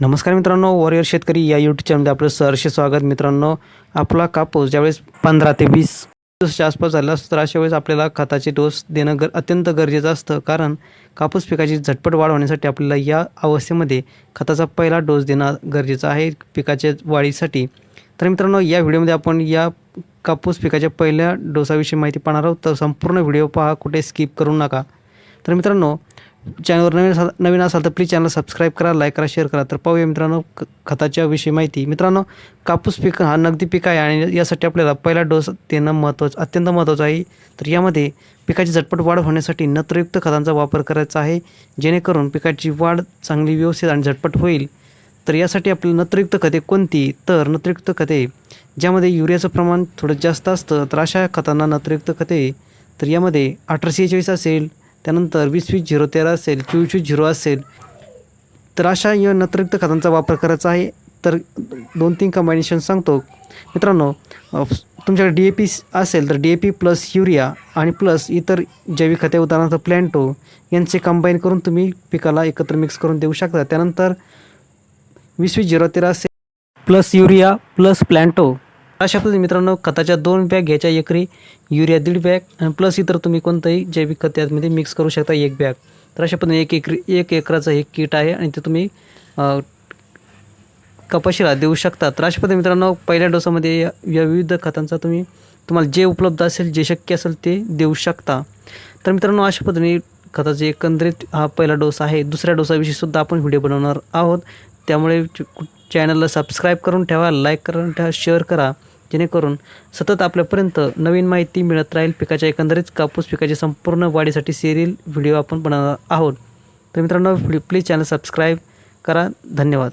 नमस्कार मित्रांनो वॉरियर शेतकरी या यूट्यूब चॅनलमध्ये आपलं सहर्ष स्वागत. मित्रांनो आपला कापूस ज्यावेळेस पंधरा ते वीस दिवसाच्या आसपास झाला असतो तर अशा वेळेस आपल्याला खताचे डोस देणं गर अत्यंत गरजेचं असतं. कारण कापूस पिकाची झटपट वाढ होण्यासाठी आपल्याला या अवस्थेमध्ये खताचा पहिला डोस देणं गरजेचं आहे पिकाच्या वाढीसाठी. तर मित्रांनो या व्हिडिओमध्ये आपण या कापूस पिकाच्या पहिल्या डोसाविषयी माहिती पाहणार आहोत. तर संपूर्ण व्हिडिओ पहा कुठे स्किप करू नका. तर मित्रांनो चॅनलवर नवीन असाल नवीन असाल तर प्लीज चॅनल सबस्क्राईब करा लाईक करा शेअर करा. तर पाहूया मित्रांनो खताच्या विषयी माहिती. मित्रांनो कापूस पीक हा नगदी पीक आहे आणि यासाठी आपल्याला पहिला डोस देणं महत्त्वाचं अत्यंत महत्त्वाचं आहे. तर यामध्ये पिकाची झटपट वाढ होण्यासाठी नत्रयुक्त खतांचा वापर करायचा आहे. जेणेकरून पिकाची वाढ चांगली व्यवस्थित आणि झटपट होईल. तर यासाठी आपल्याला नत्रयुक्त खते कोणती? तर नत्रयुक्त खते ज्यामध्ये युरियाचं प्रमाण थोडं जास्त असतं तर अशा खतांना नत्रयुक्त खते. तर यामध्ये अठराशे चाळीस असेल त्यानंतर वीस वीस झिरो तेरा असेल चोवीस वीस झिरो असेल तर अशा या नत्रयुक्त खतांचा वापर करायचा आहे. तर दोन तीन कंबायनेशन सांगतो. मित्रांनो तुमच्याकडे डी ए पी असेल तर D A P plus urea आणि प्लस इतर जैविक खते उदाहरणार्थ प्लॅन्टो यांचे कंबाईन करून तुम्ही पिकाला एकत्र मिक्स करून देऊ शकता. त्यानंतर वीस वीस झिरो तेरा असेल प्लस युरिया प्लस प्लॅन्टो अशा पद्धतीने मित्रांनो खताच्या दोन बॅग घ्यायच्या एकरी युरिया दीड बॅग आणि प्लस इतर तुम्ही कोणतंही जैविक खत यामध्ये मिक्स करू शकता एक बॅग. तर अशा पद्धतीने एक एकरी एक एकराचं एक किट आहे आणि ते तुम्ही कपाशीला देऊ शकता. तर अशा पद्धतीने मित्रांनो पहिल्या डोसामध्ये या विविध खतांचा तुम्ही तुम्हाला जे उपलब्ध असेल जे शक्य असेल ते देऊ शकता. तर मित्रांनो अशा पद्धतीने खताचे एकंदरीत हा पहिला डोस आहे. दुसऱ्या डोसाविषयी सुद्धा आपण व्हिडिओ बनवणार आहोत. त्यामुळे चॅनलला सबस्क्राईब करून ठेवा लाईक करून ठेवा शेअर करा. जेणेकरून सतत आपल्यापर्यंत नवीन माहिती मिळत राहील. पिकाच्या एकंदरीत कापूस पिकाच्या संपूर्ण वाढीसाठी सिरियल व्हिडिओ आपण बनवणार आहोत. तर मित्रांनो प्लीज चॅनल सबस्क्राईब करा. धन्यवाद.